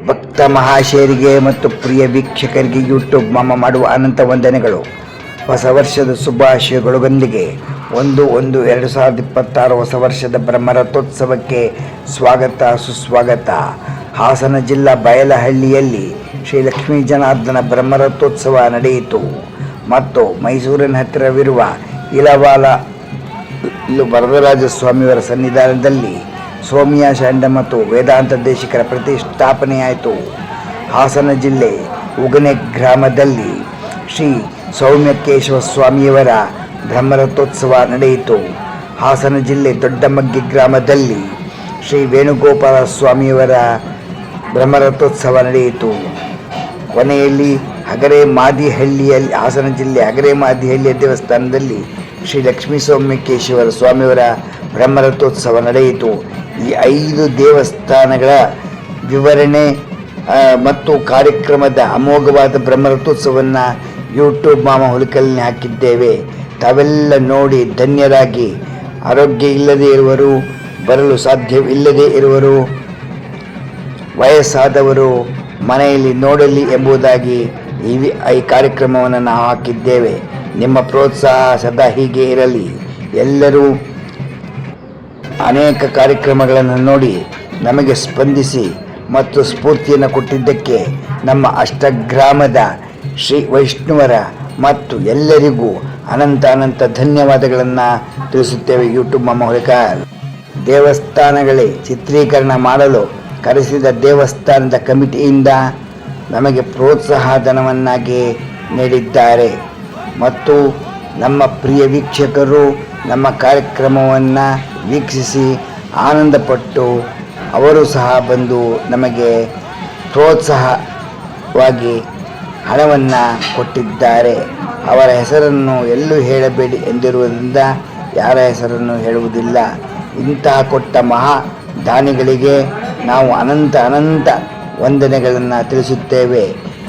ಭಕ್ತ ಮಹಾಶಯರಿಗೆ ಮತ್ತು ಪ್ರಿಯ ವೀಕ್ಷಕರಿಗೆ ಯೂಟ್ಯೂಬ್ ಮಾಮ ಮಾಡುವ ಅನಂತ ವಂದನೆಗಳು. ಹೊಸ ವರ್ಷದ ಶುಭಾಶಯಗಳೊಂದಿಗೆ ಒಂದು ಒಂದು ಎರಡು ಸಾವಿರದ ಇಪ್ಪತ್ತಾರು ಹೊಸ ವರ್ಷದ ಬ್ರಹ್ಮರಥೋತ್ಸವಕ್ಕೆ ಸ್ವಾಗತ, ಸುಸ್ವಾಗತ. ಹಾಸನ ಜಿಲ್ಲಾ ಬಯಲಹಳ್ಳಿಯಲ್ಲಿ ಶ್ರೀ ಲಕ್ಷ್ಮೀ ಜನಾರ್ದನ ಬ್ರಹ್ಮರಥೋತ್ಸವ ನಡೆಯಿತು. ಮತ್ತು ಮೈಸೂರಿನ ಹತ್ತಿರವಿರುವ ಇಲವಾಲ ವರದರಾಜ ಸ್ವಾಮಿಯವರ ಸನ್ನಿಧಾನದಲ್ಲಿ ಸೋಮಿಯಾ, ಶಾಂಡ ಮತ್ತು ವೇದಾಂತ ದೇಶಿಕರ ಪ್ರತಿಷ್ಠಾಪನೆಯಾಯಿತು. ಹಾಸನ ಜಿಲ್ಲೆ ಉಗನೆ ಗ್ರಾಮದಲ್ಲಿ ಶ್ರೀ ಸೌಮ್ಯಕೇಶವ ಸ್ವಾಮಿಯವರ ಬ್ರಹ್ಮರಥೋತ್ಸವ ನಡೆಯಿತು. ಹಾಸನ ಜಿಲ್ಲೆ ದೊಡ್ಡಮಗ್ಗಿ ಗ್ರಾಮದಲ್ಲಿ ಶ್ರೀ ವೇಣುಗೋಪಾಲ ಸ್ವಾಮಿಯವರ ಬ್ರಹ್ಮರಥೋತ್ಸವ ನಡೆಯಿತು. ಕೊನೆಯಲ್ಲಿ ಹಗರೆ ಮಾದಿಹಳ್ಳಿಯಲ್ಲಿ ಹಾಸನ ಜಿಲ್ಲೆ ಹಗರೆ ಮಾದಿಹಳ್ಳಿಯ ದೇವಸ್ಥಾನದಲ್ಲಿ ಶ್ರೀ ಲಕ್ಷ್ಮೀ ಸೌಮ್ಯಕೇಶ್ವರ ಸ್ವಾಮಿಯವರ ಬ್ರಹ್ಮರಥೋತ್ಸವ ನಡೆಯಿತು. ಈ ಐದು ದೇವಸ್ಥಾನಗಳ ವಿವರಣೆ ಮತ್ತು ಕಾರ್ಯಕ್ರಮದ ಅಮೋಘವಾದ ಬ್ರಹ್ಮರಥೋತ್ಸವವನ್ನು ಯೂಟ್ಯೂಬ್ ಮಾಮ ಹುಲಿಕಲ್ಲಿ ಹಾಕಿದ್ದೇವೆ. ತಾವೆಲ್ಲ ನೋಡಿ ಧನ್ಯರಾಗಿ. ಆರೋಗ್ಯ ಇಲ್ಲದೇ ಇರುವರು, ಬರಲು ಸಾಧ್ಯವಿಲ್ಲದೆ ಇರುವರು, ವಯಸ್ಸಾದವರು, ಮನೆಯಲ್ಲಿ ನೋಡಲಿ ಎಂಬುದಾಗಿ ಈ ಈ ಕಾರ್ಯಕ್ರಮವನ್ನು ನಾವು ಹಾಕಿದ್ದೇವೆ. ನಿಮ್ಮ ಪ್ರೋತ್ಸಾಹ ಸದಾ ಹೀಗೆ ಇರಲಿ. ಎಲ್ಲರೂ ಅನೇಕ ಕಾರ್ಯಕ್ರಮಗಳನ್ನು ನೋಡಿ ನಮಗೆ ಸ್ಪಂದಿಸಿ ಮತ್ತು ಸ್ಫೂರ್ತಿಯನ್ನು ಕೊಟ್ಟಿದ್ದಕ್ಕೆ ನಮ್ಮ ಅಷ್ಟಗ್ರಾಮದ ಶ್ರೀ ವೈಷ್ಣವರ ಮತ್ತು ಎಲ್ಲರಿಗೂ ಅನಂತ ಅನಂತ ಧನ್ಯವಾದಗಳನ್ನು ತಿಳಿಸುತ್ತೇವೆ ಯೂಟ್ಯೂಬ್ ಮೂಲಕ. ದೇವಸ್ಥಾನಗಳೇ ಚಿತ್ರೀಕರಣ ಮಾಡಲು ಕರೆಸಿದ ದೇವಸ್ಥಾನದ ಕಮಿಟಿಯಿಂದ ನಮಗೆ ಪ್ರೋತ್ಸಾಹ ಧನವನ್ನಾಗಿ ನೀಡಿದ್ದಾರೆ. ಮತ್ತು ನಮ್ಮ ಪ್ರಿಯ ವೀಕ್ಷಕರು ನಮ್ಮ ಕಾರ್ಯಕ್ರಮವನ್ನು ವೀಕ್ಷಿಸಿ ಆನಂದಪಟ್ಟು ಅವರು ಸಹ ಬಂದು ನಮಗೆ ಪ್ರೋತ್ಸಾಹವಾಗಿ ಹಣವನ್ನು ಕೊಟ್ಟಿದ್ದಾರೆ. ಅವರ ಹೆಸರನ್ನು ಎಲ್ಲೂ ಹೇಳಬೇಡಿ ಎಂದಿರುವುದರಿಂದ ಯಾರ ಹೆಸರನ್ನು ಹೇಳುವುದಿಲ್ಲ. ಇಂತಹ ಕೊಟ್ಟ ಮಹಾ ದಾನಿಗಳಿಗೆ ನಾವು ಅನಂತ ಅನಂತ ವಂದನೆಗಳನ್ನು ತಿಳಿಸುತ್ತೇವೆ.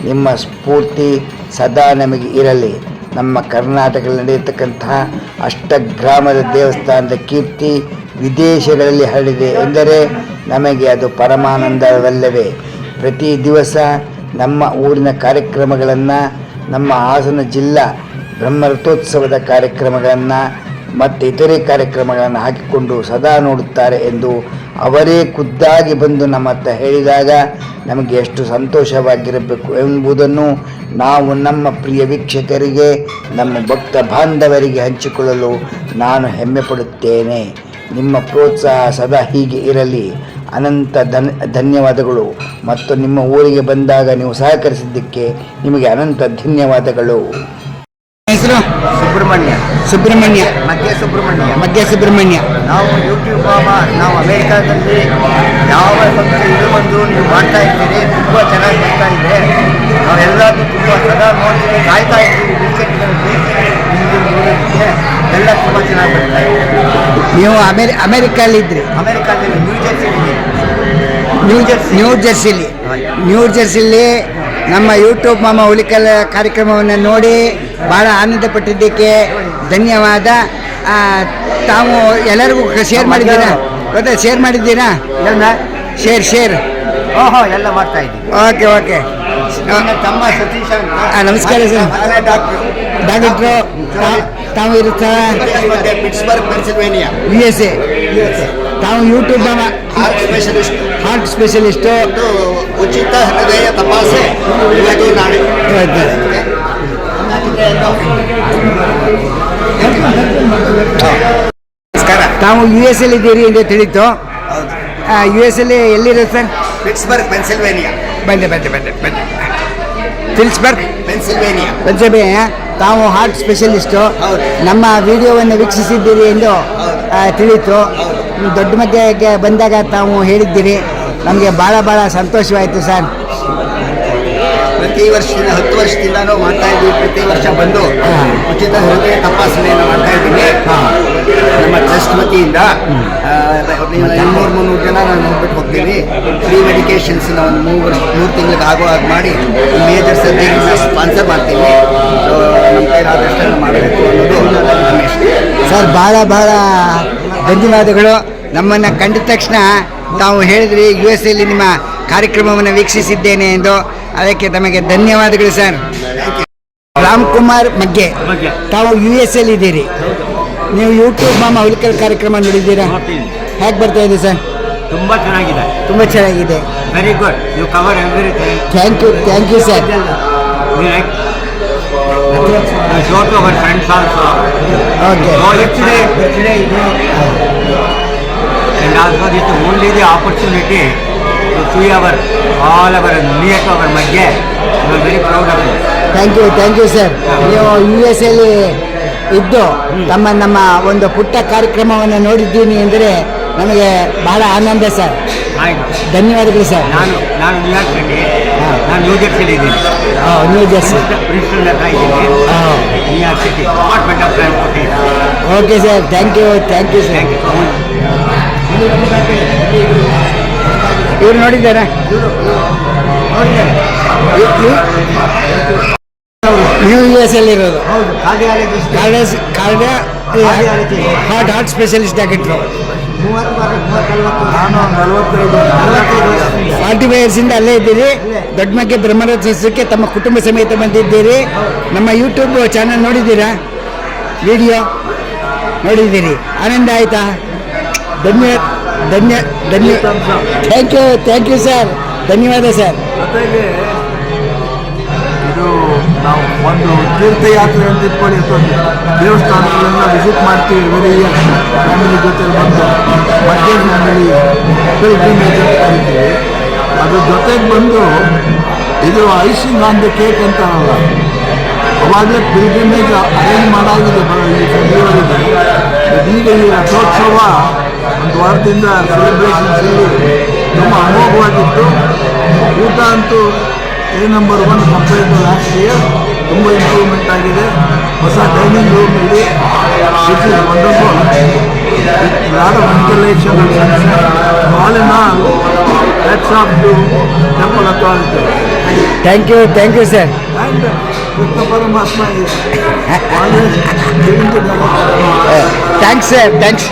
ನಿಮ್ಮ ಸ್ಫೂರ್ತಿ ಸದಾ ನಮಗೆ ಇರಲಿ. ನಮ್ಮ ಕರ್ನಾಟಕದಲ್ಲಿ ನಡೆಯತಕ್ಕಂತಹ ಅಷ್ಟಗ್ರಾಮದ ದೇವಸ್ಥಾನದ ಕೀರ್ತಿ ವಿದೇಶಗಳಲ್ಲಿ ಹರಡಿದೆ ಎಂದರೆ ನಮಗೆ ಅದು ಪರಮಾನಂದವಲ್ಲವೇ. ಪ್ರತಿ ದಿವಸ ನಮ್ಮ ಊರಿನ ಕಾರ್ಯಕ್ರಮಗಳನ್ನು, ನಮ್ಮ ಹಾಸನ ಜಿಲ್ಲಾ ಬ್ರಹ್ಮರಥೋತ್ಸವದ ಕಾರ್ಯಕ್ರಮಗಳನ್ನು ಮತ್ತು ಇತರೆ ಕಾರ್ಯಕ್ರಮಗಳನ್ನು ಹಾಕಿಕೊಂಡು ಸದಾ ನೋಡುತ್ತಾರೆ ಎಂದು ಅವರೇ ಖುದ್ದಾಗಿ ಬಂದು ನಮ್ಮ ಹತ್ರ ಹೇಳಿದಾಗ ನಮಗೆ ಎಷ್ಟು ಸಂತೋಷವಾಗಿರಬೇಕು ಎಂಬುದನ್ನು ನಾವು ನಮ್ಮ ಪ್ರಿಯ ವೀಕ್ಷಕರಿಗೆ, ನಮ್ಮ ಭಕ್ತ ಬಾಂಧವರಿಗೆ ಹಂಚಿಕೊಳ್ಳಲು ನಾನು ಹೆಮ್ಮೆ ಪಡುತ್ತೇನೆ. ನಿಮ್ಮ ಪ್ರೋತ್ಸಾಹ ಸದಾ ಹೀಗೆ ಇರಲಿ. ಅನಂತ ಧನ್, ಧನ್ಯವಾದಗಳು. ಮತ್ತು ನಿಮ್ಮ ಊರಿಗೆ ಬಂದಾಗ ನೀವು ಸಹಕರಿಸಿದ್ದಕ್ಕೆ ನಿಮಗೆ ಅನಂತ ಧನ್ಯವಾದಗಳು. ಹೆಸರು? ಸುಬ್ರಹ್ಮಣ್ಯ. ಸುಬ್ರಹ್ಮಣ್ಯ. ಮಧ್ಯ ಸುಬ್ರಹ್ಮಣ್ಯ. ಮಧ್ಯ ಸುಬ್ರಹ್ಮಣ್ಯ. ನಾವು ಯೂಟ್ಯೂಬ್ ಬಾಬಾ ನಾವು ಅಮೇರಿಕಾದಲ್ಲಿ ಯಾವ ಭಕ್ತ ಇದು ಬಂದು ನೀವು ಮಾಡ್ತಾ ಇದ್ದೀರಿ ತುಂಬ ಚೆನ್ನಾಗಿ ಬರ್ತಾ ಇದೆ. ನಾವೆಲ್ಲರೂ ತುಂಬ ಸದಾ ನೋಡ್ತೀವಿ ಕಾಯ್ತಾ ಇದ್ದೀವಿ ನೋಡೋದಕ್ಕೆ ಎಲ್ಲ ತುಂಬ ಚೆನ್ನಾಗಿ ಬರ್ತಾ ಇದೆ. ನೀವು ಅಮೇರಿ ಅಮೇರಿಕಲ್ಲಿದ್ರಿ. ಅಮೇರಿಕಾದಲ್ಲಿ ನ್ಯೂ ಜರ್ಸಿಲಿ ನ್ಯೂ ಜರ್ಸಿ ನ್ಯೂ ಜರ್ಸಿಲಿ ನ್ಯೂ ಜೆರ್ಸಿಲಿ ನಮ್ಮ ಯೂಟ್ಯೂಬ್ ಮಾಮ ಹುಲಿಕಲ್ ಕಾರ್ಯಕ್ರಮವನ್ನು ನೋಡಿ ಭಾಳ ಆನಂದ ಪಟ್ಟಿದ್ದಕ್ಕೆ ಧನ್ಯವಾದ. ತಾವು ಎಲ್ಲರಿಗೂ ಶೇರ್ ಮಾಡಿದ್ದೀರಾ? ಗೊತ್ತಾ ಶೇರ್ ಮಾಡಿದ್ದೀರಾ? ಎಲ್ಲ ಶೇರ್ ಶೇರ್ ಓಹೋ ಎಲ್ಲ ಮಾಡ್ತಾ ಇದ್ದೀವಿ ಓಕೆ ಓಕೆ. ತಮ್ಮ ಸತೀಶ್ ನಮಸ್ಕಾರ ಸರ್. ಡಾಕ್ಟ್ರು. ಡಾಕ್ಟ್ರು ತಾವು ಇರುತ್ತಾ? ಮತ್ತೆ Pittsburgh Pennsylvania. U S A ತಾವು YouTube heart specialist. Heart specialist. ಉಚಿತ ಹೃದಯ ತಪಾಸೆ. ಇವತ್ತು ನಾಳೆ. ತಾವು ಯು ಎಸ್ ಎಲ್ ಇದ್ದೀರಿ ಎಂದು ತಿಳಿತು. ಯು ಎಸ್ ಅಲ್ಲಿ ಎಲ್ಲಿರೋದು ಸರ್? Pittsburgh Pennsylvania. ಬಂದೆ ಬಂದೆ ಬಂದೆ ಬಂದೆ ಪಿಲ್ಸ್ಬರ್ಗ್ ಪೆನ್ಸಿಲ್ವೇನಿಯಾ. ಪೆನ್ಸಿಲ್ವೇನಿಯಾ? ತಾವು ಹಾರ್ಟ್ ಸ್ಪೆಷಲಿಸ್ಟು. ನಮ್ಮ ವಿಡಿಯೋವನ್ನು ವೀಕ್ಷಿಸಿದ್ದೀರಿ ಎಂದು ತಿಳಿತು. ದೊಡ್ಡ ಮಧ್ಯಕ್ಕೆ ಬಂದಾಗ ತಾವು ಹೇಳಿದ್ದೀರಿ. ನಮಗೆ ಭಾಳ ಭಾಳ ಸಂತೋಷವಾಯಿತು ಸರ್. ಪ್ರತಿ ವರ್ಷದಿಂದ ಹತ್ತು ವರ್ಷದಿಂದನೂ ಮಾಡ್ತಾ ಇದ್ದೀವಿ. ಪ್ರತಿ ವರ್ಷ ಬಂದು. ಉಚಿತ ಹೃದಯ ತಪಾಸಣೆಯನ್ನು ಮಾಡ್ತಾ ಇದ್ದೀವಿ. ನಮ್ಮ ಟ್ರಸ್ಟ್ ವತಿಯಿಂದ ಇನ್ನೂರು ಮುನ್ನೂರು ಜನ ನಾನು ನೋಡ್ಬಿಟ್ಟು ಹೋಗ್ತೀವಿ ಫ್ರೀ ಮೆಡಿಕೇಶನ್ಸ್ನ ಒಂದು ಮೂರು ವರ್ಷ ಮೂರು ತಿಂಗಳಿಗೆ ಆಗೋ ಹಾಗೆ ಮಾಡಿ ಮೇಜರ್ ಸರ್ಜರಿ ಸ್ಪಾನ್ಸರ್ ಮಾಡ್ತೀನಿ. ಸೊ ನಮ್ಮ ಕೈಲಾದಷ್ಟನ್ನು ಮಾಡಬೇಕು ಅನ್ನೋದು ಸರ್ ಭಾಳ ಭಾಳ ಧನ್ಯವಾದಗಳು. ನಮ್ಮನ್ನು ಕಂಡ ತಕ್ಷಣ ತಾವು ಹೇಳಿದ್ರಿ ಯು ಎಸ್ ಎಲ್ಲಿ ನಿಮ್ಮ ಕಾರ್ಯಕ್ರಮವನ್ನು ವೀಕ್ಷಿಸಿದ್ದೇನೆ ಎಂದು. ಅದಕ್ಕೆ ತಮಗೆ ಧನ್ಯವಾದಗಳು ಸರ್. ರಾಮ್ ಕುಮಾರ್ ಮಗ್ಗೆ. ಬಗ್ಗೆ ತಾವು ಯು ಎಸ್ ಎಲ್ ಇದ್ದೀರಿ. ನೀವು ಯೂಟ್ಯೂಬ್ ಮಾಮ ಹುಲಿಕಲ್ ಕಾರ್ಯಕ್ರಮ ನೋಡಿದ್ದೀರಾ. ಹೇಗೆ ಬರ್ತಾ ಇದೆ ಸರ್? ತುಂಬ ಚೆನ್ನಾಗಿದೆ. ತುಂಬ ಚೆನ್ನಾಗಿದೆ. Very good you cover everything thank you thank you sir opportunity show to our friends also okay opportunity to see our all our to our Madhya. We are very proud of it. Thank you thank you sir ನೀವು U S ಎಲ್ಲಿ ಇದ್ದು ತಮ್ಮ ನಮ್ಮ ಒಂದು ಪುಟ್ಟ ಕಾರ್ಯಕ್ರಮವನ್ನು ನೋಡಿದ್ದೀನಿ ಅಂದರೆ ನಮಗೆ ಬಹಳ ಆನಂದ ಸರ್ ಆಯ್ತು. ಧನ್ಯವಾದಗಳು ಸರ್ ನಾನು ನಾನು ನ್ಯೂಯಾರ್ಕ್ನಲ್ಲಿ ನಾನು ನ್ಯೂ ಜರ್ಸಿಲಿ ಇದ್ದೀನಿ. ನ್ಯೂ ಜರ್ಸಿ ಪ್ರಿನ್ಸ್ಟನ್ ಹತ್ರ ಇದ್ದೀನಿ. New York city department of transportation okay sir thank you thank you sir thank you ಇವ್ರು ನೋಡಿದ್ದಾರೆ. ನ್ಯೂ ಯು ಎಸ್ ಅಲ್ಲಿ ಇರೋದು. ಹಾರ್ಟ್ ಹಾರ್ಟ್ ಸ್ಪೆಷಲಿಸ್ಟ್ ಆಗಿಟ್ರು ಫಾರ್ಟಿ ಫೈವ್ ಇಯರ್ಸಿಂದ ಅಲ್ಲೇ ಇದ್ದೀರಿ. ದೊಡ್ಡ ಮಗ್ಗೆ ಬ್ರಹ್ಮರಥೋತ್ಸವಕ್ಕೆ ತಮ್ಮ ಕುಟುಂಬ ಸಮೇತ ಬಂದಿದ್ದೀರಿ. ನಮ್ಮ ಯೂಟ್ಯೂಬ್ ಚಾನಲ್ ನೋಡಿದ್ದೀರಾ? ವಿಡಿಯೋ ನೋಡಿದ್ದೀರಿ. ಆನಂದ ಆಯ್ತಾ? ಧನ್ಯ ಧನ್ಯ ಧನ್ಯ. Thank you thank you sir ಧನ್ಯವಾದ ಸರ್ ಜೊತೆಗೆ ಇದು ನಾವು ಒಂದು ತೀರ್ಥಯಾತ್ರೆ ಅಂತ ಇಟ್ಕೊಳ್ಳಿ ಅಥವಾ ದೇವಸ್ಥಾನಗಳನ್ನ ವಿಸಿಟ್ ಮಾಡ್ತೀವಿ ವೆರಿ ಇಯರ್ ಫ್ಯಾಮಿಲಿ ಜೊತೆ ಬಂದು ಮಧ್ಯ ಫ್ಯಾಮಿಲಿ ಪಿಲ್ಗ್ರಿಮೇಜ್ ಅಂತ ಕರಿತೀವಿ. ಅದ್ರ ಜೊತೆಗೆ ಬಂದು ಇದು ಐಸಿಂಗ್ ಆನ್ ದ ಕೇಕ್ ಅಂತಾರಲ್ಲ ಅವಾಗಲೇ ಪಿಲ್ಗ್ರಿಮೇಜ್ ಅರೇಂಜ್ ಮಾಡಾಗಿದೆ ಬರೋ ಈ ಫೆಬ್ರವರಿಗೆ ಈಗ ಈ ರಥೋತ್ಸವ ಒಂದು ವಾರದಿಂದ ಸೆಲೆಬ್ರೇಷನ್ಸ್ ಇಲ್ಲಿ ತುಂಬ ಅಮೋಘವಾಗಿತ್ತು ಊಟ ಅಂತೂ A number one compare to last year ತುಂಬ ಇಂಪ್ರೂವ್ಮೆಂಟ್ ಆಗಿದೆ ಹೊಸ ಡೈನಿಂಗ್ ರೂಮ್ ಇಲ್ಲಿ which is wonderful lot of ventilation all in all let's off to temple authority thank you thank you sir and Krishna Paramatma is always giving to the thanks sir thanks